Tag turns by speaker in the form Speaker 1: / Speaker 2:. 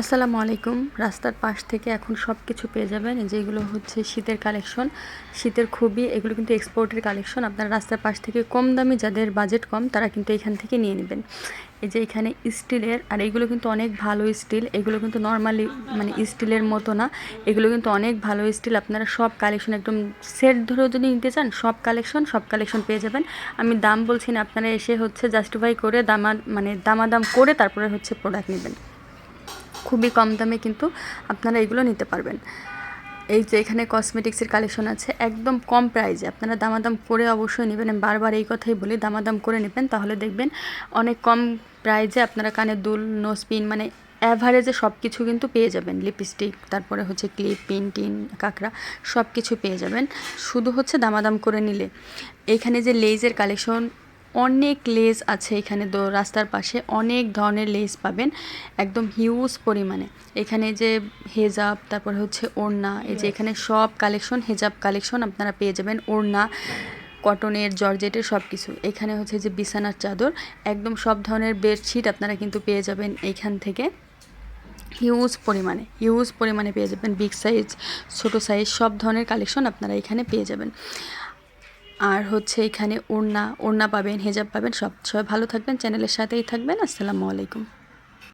Speaker 1: আসসালামু আলাইকুম। রাস্তার পাশ থেকে এখন সব কিছু পেয়ে যাবেন। যেগুলো হচ্ছে শীতের কালেকশন। শীতের খুবই, এগুলো কিন্তু এক্সপোর্টের কালেকশন। আপনারা রাস্তার পাশ থেকে কম দামি যাদের বাজেট কম, তারা কিন্তু এখান থেকে নিয়ে নেবেন। এই যে এখানে স্টিলের, আর এগুলো কিন্তু অনেক ভালো স্টিল। এগুলো কিন্তু নর্মালি মানে স্টিলের মতো না। এগুলো কিন্তু অনেক ভালো স্টিল। আপনারা সব কালেকশন একদম সেট ধরেও যদি নিতে চান, সব কালেকশন সব কালেকশন পেয়ে যাবেন। আমি দাম বলছি না, আপনারা এসে হচ্ছে জাস্টিফাই করে দামা মানে দামাদাম করে তারপরে হচ্ছে প্রোডাক্ট নেবেন। খুবই কম দামে কিন্তু আপনারা এগুলো নিতে পারবেন। এই যে এখানে কসমেটিক্সের কালেকশন আছে, একদম কম প্রাইজে আপনারা দামাদাম করে অবশ্যই নেবেন। বারবার এই কথাই বলি, দামাদাম করে নেবেন, তাহলে দেখবেন অনেক কম প্রাইজে আপনারা কানে দুল নোসপিন মানে অ্যাভারেজে সব কিছু কিন্তু পেয়ে যাবেন। লিপস্টিক তারপরে হচ্ছে ক্লিপ পিন টিন কাঁকড়া সব কিছু পেয়ে যাবেন। শুধু হচ্ছে দামাদাম করে নিলে। এইখানে যে লেজের কালেকশন অনেক লেস আছে এখানে রাস্তার পাশে অনেক ধরনের লেস পাবেন একদম হিউজ পরিমাণে। এখানে যে হেজাব তারপর হচ্ছে ওড়না এই যে এখানে সব কালেকশন হেজাব কালেকশন আপনারা পেয়ে যাবেন ওড়না কটনের জর্জেটের সব কিছু এখানে হচ্ছে যে বিছানার চাদর একদম সব ধরনের বেডশিট আপনারা কিন্তু পেয়ে যাবেন এইখান থেকে। হিউজ পরিমাণে হিউজ পরিমাণে পেয়ে যাবেন বিগ সাইজ ছোট সাইজ সব ধরনের কালেকশন আপনারা এখানে পেয়ে যাবেন। আর হচ্ছে এখানে ওড়না ওড়না পাবেন, হেজাব পাবেন, সব সবাই ভালো থাকবেন, চ্যানেলের সাথেই থাকবেন, আসসালামু আলাইকুম।